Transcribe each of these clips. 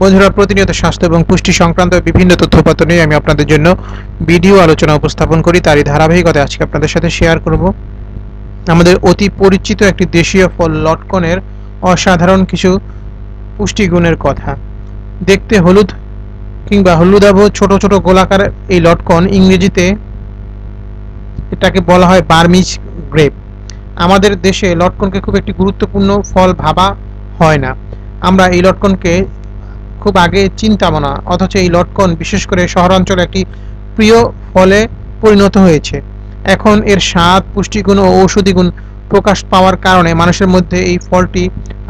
বন্ধুরা, প্রতিনিয়ত স্বাস্থ্য এবং পুষ্টি সংক্রান্ত বিভিন্ন তথ্যপত্র নিয়ে আমি আপনাদের জন্য ভিডিও আলোচনা উপস্থাপন করি। তারই ধারাবাহিকতা আজকে আপনাদের সাথে শেয়ার করব। আমাদের অতি পরিচিত একটি দেশীয় ফল, লটকনের অসাধারণ কিছু পুষ্টিগুণের কথা। দেখতে হলুদ কিংবা হলুদাভ ছোট ছোট গোলাকার এই লটকন ইংরেজিতে এটাকে বলা হয় বার্মিজ গ্রেপ। আমাদের দেশে লটকনকে খুব একটি গুরুত্বপূর্ণ ফল ভাবা হয় না। আমরা এই লটকনকে খুব আগে চিন্তাম না অথচ এই লটকন বিশেষ করে শহরাঞ্চলে একটি প্রিয় ফলে পরিণত হয়েছে। এখন এর স্বাদ, পুষ্টিগুণ ও ঔষধি গুণ প্রকাশ পাওয়ার কারণে মানুষের মধ্যে এই ফলটি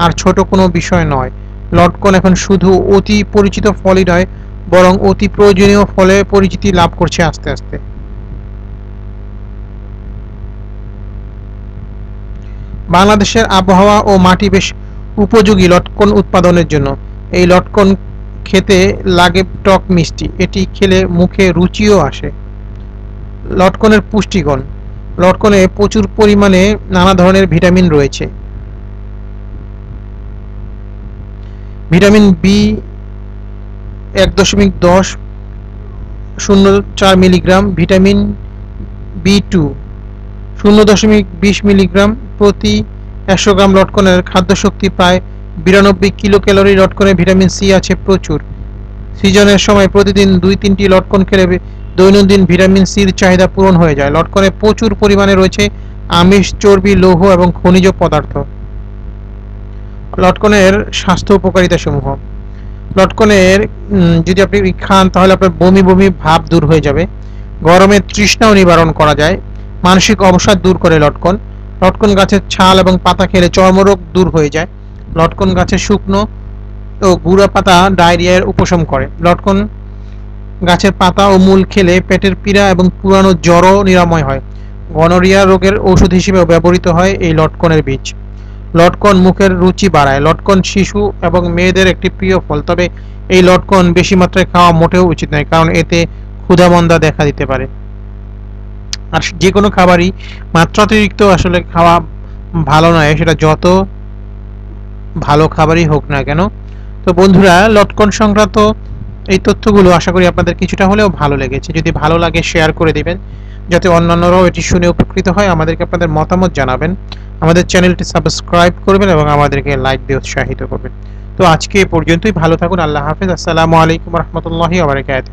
আর ছোট কোনো বিষয় নয়। লটকন এখন শুধু অতি পরিচিত ফলই নয়, বরং অতি প্রয়োজনীয় ফলে পরিচিতি লাভ করছে আস্তে আস্তে। বাংলাদেশের আবহাওয়া ও মাটি বেশ উপযোগী লটকন উৎপাদনের জন্য। এই লটকন খেতে লাগে টক মিষ্টি। এটি খেলে মুখে রুচিও আসে। লটকনের পুষ্টিগুণ। লটকনে প্রচুর পরিমাণে নানা ধরনের ভিটামিন রয়েছে। ভিটামিন বি এক দশমিক দশ শূন্য চার মিলিগ্রাম, ভিটামিন বি টু শূন্য দশমিক বিশ মিলিগ্রাম প্রতি একশো গ্রাম লটকনের খাদ্যশক্তি প্রায় বিরানব্বই কিলো ক্যালোরি লটকনে ভিটামিন সি আছে প্রচুর। সিজনের সময় প্রতিদিন দুই তিনটি লটকন খেলে দৈনন্দিন ভিটামিন সির চাহিদা পূরণ হয়ে যায়। লটকনে প্রচুর পরিমাণে রয়েছে আমিষ, চর্বি, লৌহ এবং খনিজ পদার্থ। লটকনের স্বাস্থ্য উপকারিতা সমূহ লটকনের যদি আপনি খান তাহলে আপনার বমি বমি ভাব দূর হয়ে যাবে। গরমের তৃষ্ণাও নিবারণ করা যায়। মানসিক অবসাদ দূর করে লটকন। লটকন গাছের ছাল এবং পাতা খেলে চর্মরোগ দূর হয়ে যায়। লটকন গাছের শুকনো ও গুঁড়া পাতা ডায়রিয়ার উপশম করে। লটকন গাছের পাতা ও মূল খেলে পেটের পীড়া এবং পুরানো জ্বরও নিরাময় হয়। গনোরিয়া রোগের ঔষধ হিসেবেও ব্যবহৃত হয় এই লটকনের বীজ। লটকন মুখের রুচি বাড়ায়। লটকন শিশু এবং মেয়েদের একটি প্রিয় ফল, তবে এই লটকন বেশি মাত্রায় খাওয়া মোটেও উচিত নয়, কারণ এতে ক্ষুধামন্দা দেখা দিতে পারে। আর যে কোনো খাবারই মাত্রাতিরিক্ত আসলে খাওয়া ভালো নয়, সেটা যত ভালো খাবারই হোক না কেন। তো বন্ধুরা, লটকন সংক্রান্ত এই তথ্যগুলো আশা করি আপনাদের কিছুটা হলেও ভালো লেগেছে। যদি ভালো লাগে শেয়ার করে দিবেন। যাতে অন্যান্যরাও এটি শুনে উপকৃত হয়, আমাদেরকে আপনাদের মতামত জানাবেন। আমাদের চ্যানেলটি সাবস্ক্রাইব করবেন এবং আমাদেরকে লাইক দিয়ে উৎসাহিত করবেন। তো আজকে এ পর্যন্তই। ভালো থাকুন, আল্লাহ হাফেজ। আসসালামু আলাইকুম রহমতুল্লাহি আবরকাত